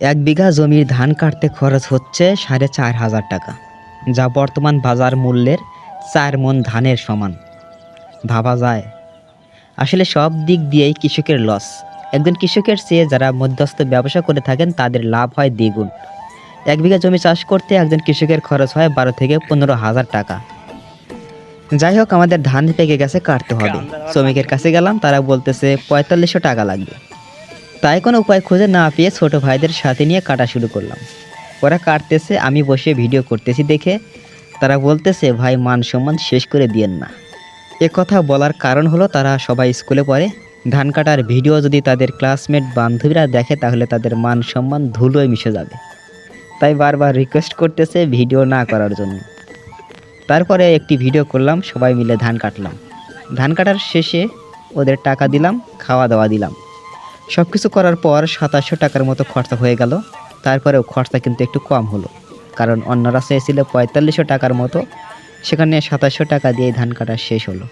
এক বিঘা জমির ধান কাটতে খরচ হচ্ছে সাড়ে চার হাজার টাকা, যা বর্তমান বাজার মূল্যের চার মন ধানের সমান। ভাবা যায়। আসলে সব দিক দিয়েই কৃষকের লস। একজন কৃষকের চেয়ে যারা মধ্যস্থ ব্যবসা করে থাকেন, তাদের লাভ হয় দ্বিগুণ। এক বিঘা জমি চাষ করতে একজন কৃষকের খরচ হয় বারো থেকে পনেরো হাজার টাকা। যাই হোক, আমাদের ধান পেকে গেছে, কাটতে হবে। শ্রমিকের কাছে গেলাম, তারা বলতেছে পঁয়তাল্লিশশো টাকা লাগবে। তাই কোনো উপায় খুঁজে না পেয়ে ছোট ভাইদের সাথে নিয়ে কাটা শুরু করলাম। ওরা কাটতেছে, আমি বসে ভিডিও করতেছি দেখে। তারা বলতেছে, ভাই, মান সম্মান শেষ করে দিয়েন না। এ কথা বলার কারণ হলো তারা সবাই স্কুলে পড়ে। ধান কাটার ভিডিও যদি তাদের ক্লাসমেট বান্ধবীরা দেখে, তাহলে তাদের মান সম্মান ধুলোয় মিশে যাবে। তাই বারবার রিকোয়েস্ট করতেছে ভিডিও না করার জন্য। তারপরে একটি ভিডিও করলাম, সবাই মিলে ধান কাটলাম। ধান কাটার শেষে ওদের টাকা দিলাম খাওয়া দাওয়া দিলাম। সব কিছু করার পর সাতাশশো টাকার মতো খরচা হয়ে গেল। তারপরেও খরচা কিন্তু একটু কম হলো। কারণ অন্যরা চেয়েছিল পঁয়তাল্লিশশো টাকার মতো। সেখানে সাতাশশো টাকা দিয়ে ধান কাটা শেষ হলো।